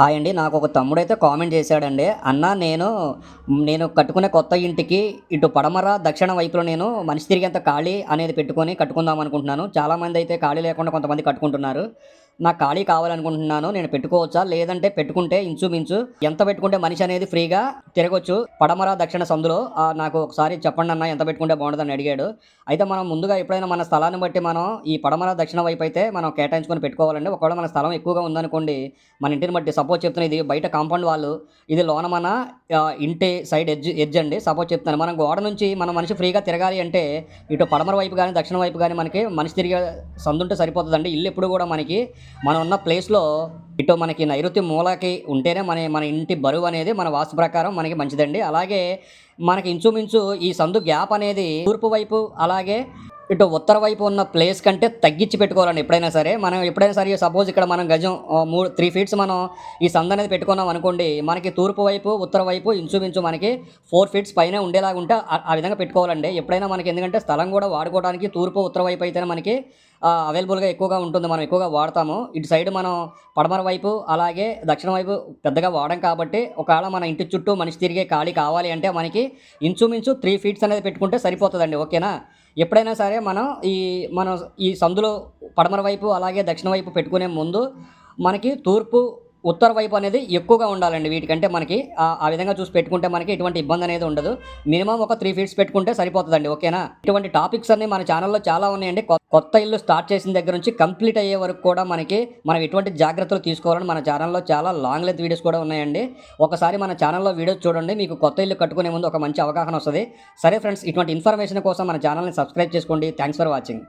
Hi అండి. నాకు ఒక తమ్ముడైతే కామెంట్ చేశాడండి. అన్న నేను నేను కట్టుకునే కొత్త ఇంటికి ఇటు పడమర దక్షిణ వైపులో నేను మనిషి తిరిగేంత ఖాళీ అనేది పెట్టుకొని కట్టుకుందాం అనుకుంటున్నాను. చాలామంది అయితే ఖాళీ లేకుండా కొంతమంది కట్టుకుంటున్నారు. నాకు ఖాళీ కావాలనుకుంటున్నాను నేను పెట్టుకోవచ్చా? లేదంటే పెట్టుకుంటే ఇంచుమించు ఎంత పెట్టుకుంటే మనిషి అనేది ఫ్రీగా తిరగొచ్చు? పడమర దక్షిణ సందులో నాకు ఒకసారి చెప్పండి అన్న ఎంత పెట్టుకుంటే బాగుంటుందని అడిగాడు. అయితే మనం ముందుగా ఎప్పుడైనా మన స్థలాన్ని బట్టి మనం ఈ పడమర దక్షిణ వైపు అయితే మనం కేటాయించుకొని పెట్టుకోవాలండి. ఒకవేళ మన స్థలం ఎక్కువగా ఉందనుకోండి మన ఇంటిని బట్టి సపోజ్ చెప్తున్నా ఇది బయట కాంపౌండ్ వాళ్ళు ఇది లోన మన ఇంటి సైడ్ ఎడ్జ్ ఎడ్జ్ అండి. సపోజ్ చెప్తాను మనం గోడ నుంచి మన మనిషి ఫ్రీగా తిరగాలి అంటే ఇటు పడమర వైపు కానీ దక్షిణ వైపు కానీ మనకి మనిషి తిరిగే సందుంటే సరిపోతుందండి. ఇల్లు ఎప్పుడు కూడా మనకి మనం ఉన్న ప్లేస్లో ఇటు మనకి నైరుతి మూలకి ఉంటేనే మన మన ఇంటి బరువు అనేది మన వాస్తు ప్రకారం మనకి మంచిదండి. అలాగే మనకి ఇంచుమించు ఈ సందు గ్యాప్ అనేది తూర్పు వైపు అలాగే ఇటు ఉత్తర వైపు ఉన్న ప్లేస్ కంటే తగ్గించి పెట్టుకోవాలండి ఎప్పుడైనా సరే. మనం ఎప్పుడైనా సరే సపోజ్ ఇక్కడ మనం గజం మూడు త్రీ ఫీట్స్ మనం ఈ సంద అనేది పెట్టుకున్నాం అనుకోండి మనకి తూర్పు వైపు ఉత్తర వైపు ఇంచుమించు మనకి ఫోర్ ఫీట్స్ పైన ఉండేలాగా ఉంటే ఆ- విధంగా పెట్టుకోవాలండి. ఎప్పుడైనా మనకి ఎందుకంటే స్థలం కూడా వాడుకోవడానికి తూర్పు ఉత్తర వైపు అయితేనే మనకి అవైలబుల్గా ఎక్కువగా ఉంటుంది. మనం ఎక్కువగా వాడతాము. ఇటు సైడ్ మనం పడమర వైపు అలాగే దక్షిణ వైపు పెద్దగా వాడడం కాబట్టి ఒకవేళ మన ఇంటి చుట్టూ మనిషి తిరిగే ఖాళీ కావాలి అంటే మనకి ఇంచుమించు త్రీ ఫీట్స్ అనేది పెట్టుకుంటే సరిపోతుందండి. ఓకేనా? ఎప్పుడైనా సరే మనం ఈ మనం ఈ సందులో పడమర వైపు అలాగే దక్షిణ వైపు పెట్టుకునే ముందు మనకి తూర్పు ఉత్తర వైపు అనేది ఎక్కువగా ఉండాలండి వీటికంటే మనకి. ఆ విధంగా చూసి పెట్టుకుంటే మనకి ఎటువంటి ఇబ్బంది అనేది ఉండదు. మినిమం ఒక త్రీ ఫీట్స్ పెట్టుకుంటే సరిపోతుందండి ఓకేనా? ఇటువంటి టాపిక్స్ అన్ని మన ఛానల్లో చాలా ఉన్నాయండి. కొత్త ఇల్లు స్టార్ట్ చేసిన దగ్గర నుంచి కంప్లీట్ అయ్యే వరకు కూడా మనకి మనం ఎటువంటి జాగ్రత్తలు తీసుకోవాలని మన ఛానల్లో చాలా లాంగ్ లెంత్ వీడియోస్ కూడా ఉన్నాయండి. ఒకసారి మన ఛానల్లో వీడియోస్ చూడండి మీకు కొత్త ఇల్లు కట్టుకునే ముందు ఒక మంచి అవగాహన వస్తుంది. సరే ఫ్రెండ్స్ ఇటువంటి ఇన్ఫర్మేషన్ కోసం మన ఛానల్ని సబ్స్క్రైబ్ చేసుకోండి. Thanks for watching.